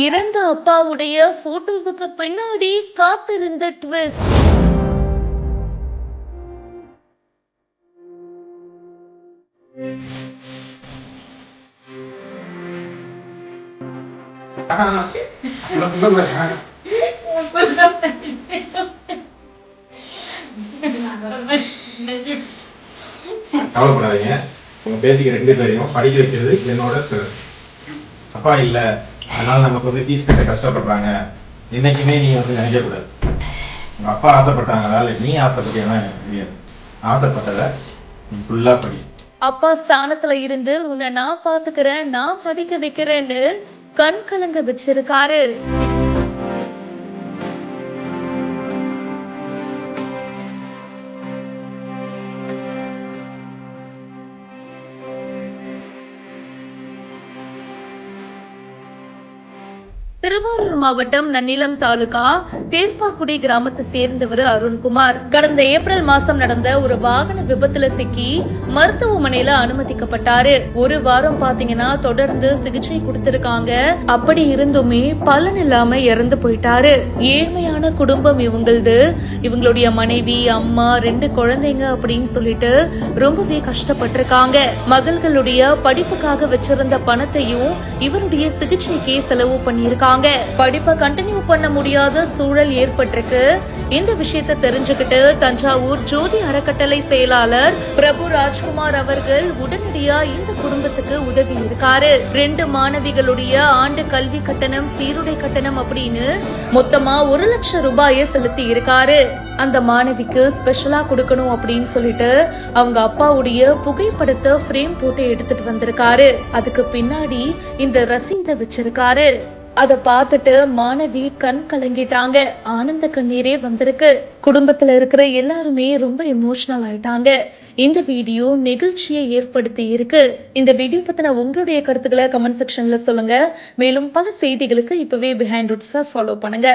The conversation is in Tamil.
இறந்த அப்பாவுடைய போட்டோவுக்கு பின்னாடி காத்திருந்த ட்விஸ்ட் கவலைப்படாதீங்க. உங்க பேசிக்க ரெண்டு பேரையும் படிக்க வைக்கிறது என்னோட அப்பா இல்லை. அதனால நமக்கு வந்து ஃபீஸ் கட்ட கஷ்டப்படுறாங்க. என்னைக்குமே நீ வந்து நினைக்க கூடாது உங்க அப்பா ஆசைப்பட்டாங்களா இல்லை நீ ஆசைப்பட்டியா எனக்கு தெரியாது ஆசைப்பட்டதை நீ ஃபுல்லா படி. அப்பா ஸ்தானத்துல இருந்து உன்னை நான் பாத்துக்கிறேன் நான் படிக்க வைக்கிறேன்னு கண் கலங்க வச்சிருக்காரு. திருவாரூர் மாவட்டம் நன்னிலம் தாலுகா தேர்ப்பாக்குடி கிராமத்தை சேர்ந்தவர் அருண்குமார். கடந்த ஏப்ரல் மாசம் நடந்த ஒரு வாகன விபத்துல சிக்கி மருத்துவமனையில அனுமதிக்கப்பட்டாரு. ஒரு வாரம் பாத்தீங்கன்னா தொடர்ந்து சிகிச்சை கொடுத்திருக்காங்க. அப்படி இருந்துமே பலன் இல்லாம இறந்து போயிட்டாரு. ஏழ்மையான குடும்பம் இவங்களது. இவங்களுடைய மனைவி அம்மா ரெண்டு குழந்தைங்க அப்படின்னு சொல்லிட்டு ரொம்பவே கஷ்டப்பட்டிருக்காங்க. மகள்களுடைய படிப்புக்காக வச்சிருந்த பணத்தையும் இவருடைய சிகிச்சைக்கே செலவு பண்ணியிருக்காங்க. படிப்பை கண்டினியூ பண்ண முடியாத சூழல் ஏற்பட்டிருக்கு. இந்த விஷயத்தை தெரிஞ்சுக்கிட்டு தஞ்சாவூர் ஜோதி அறக்கட்டளை செயலாளர் பிரபு ராஜ்குமார் அவர்கள் உடனடியா இந்த குடும்பத்துக்கு உதவி இருக்காரு. ரெண்டு மாணவிகளுடைய ஆண்டு கல்வி கட்டணம் சீருடை கட்டணம் அப்படின்னு மொத்தமா ஒரு லட்சம் ரூபாயை செலுத்தி இருக்காரு. அந்த மாணவிக்கு ஸ்பெஷலா கொடுக்கணும் அப்படின்னு சொல்லிட்டு அவங்க அப்பாவுடைய புகைப்படத்தை ஃப்ரேம் போட்டு எடுத்துட்டு வந்திருக்காரு. அதுக்கு பின்னாடி இந்த ரசீதை வச்சிருக்காரு. அதை பார்த்துட்டு மாணவி கண் கலங்கிட்டாங்க. ஆனந்த கண்ணீரே வந்திருக்கு. குடும்பத்துல இருக்கிற எல்லாருமே ரொம்ப எமோஷனல் ஆயிட்டாங்க. இந்த வீடியோ நெகிழ்ச்சியை ஏற்படுத்தி இருக்கு. இந்த வீடியோ பத்தின உங்களுடைய கருத்துக்களை கமெண்ட் செக்ஷன்ல சொல்லுங்க. மேலும் பல செய்திகளுக்கு இப்பவே பிஹைண்ட் ரூட்ஸை ஃபாலோ பண்ணுங்க.